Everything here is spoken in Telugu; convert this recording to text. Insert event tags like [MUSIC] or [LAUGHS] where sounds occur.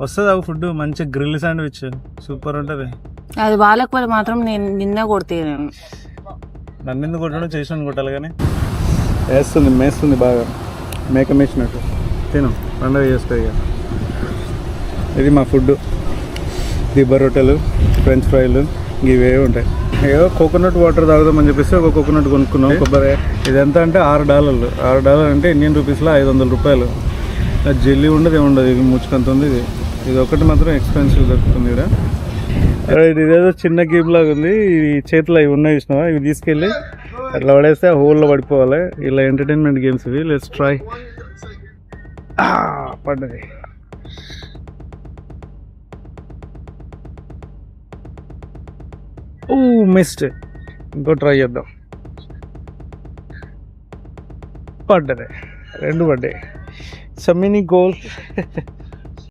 వస్తుంది ఆ ఫుడ్ మంచి గ్రిల్ శాండ్విచ్. సూపర్ ఉంటుంది. అది వాళ్ళకపోతే మాత్రం నేను నిన్న కొడితే నేను. నన్ను ఎందుకు కొట్టడం చేసిన కొట్టాలి కానీ. వేస్తుంది మేస్తుంది బాగా. మేక మేసినట్టు. తిను పండుగ చేసుకో ఇక. ఇది మా ఫుడ్ దిబ్బ రొట్టెలు ఫ్రెంచ్ ఫ్రైలు ఇవే ఉంటాయి. ఏదో కోకోనట్ వాటర్ తాగుదామని చెప్పేసి ఒక కోకోనట్ కొనుక్కున్నాం కొబ్బరి ఇది ఎంత అంటే ఆరు డాలర్లు. ఆరు డాలర్ అంటే ఇండియన్ రూపీస్లో ఐదు వందల రూపాయలు. జెల్లీ ఉండదు ఏముండదు ఇది ముచ్చుకంత ఉంది ఇది. ఇది ఒకటి మాత్రం ఎక్స్పెన్సివ్ దొరుకుతుంది ఇక్కడ ఇది ఇదేదో చిన్న గేమ్ లాగా ఉంది. ఈ చేతిలో ఇవి ఉన్నాయి చూసినావా? ఇవి తీసుకెళ్ళి అట్లా పడేస్తే ఆ హోల్లో పడిపోవాలి. ఇలా ఎంటర్టైన్మెంట్ గేమ్స్ ఇవి. లెట్స్ ట్రై పడ్డది. ఓ మిస్ట్ ఇంకో ట్రై చేద్దాం. పడ్డది. రెండు పడ్డాయి. Mini goal [LAUGHS]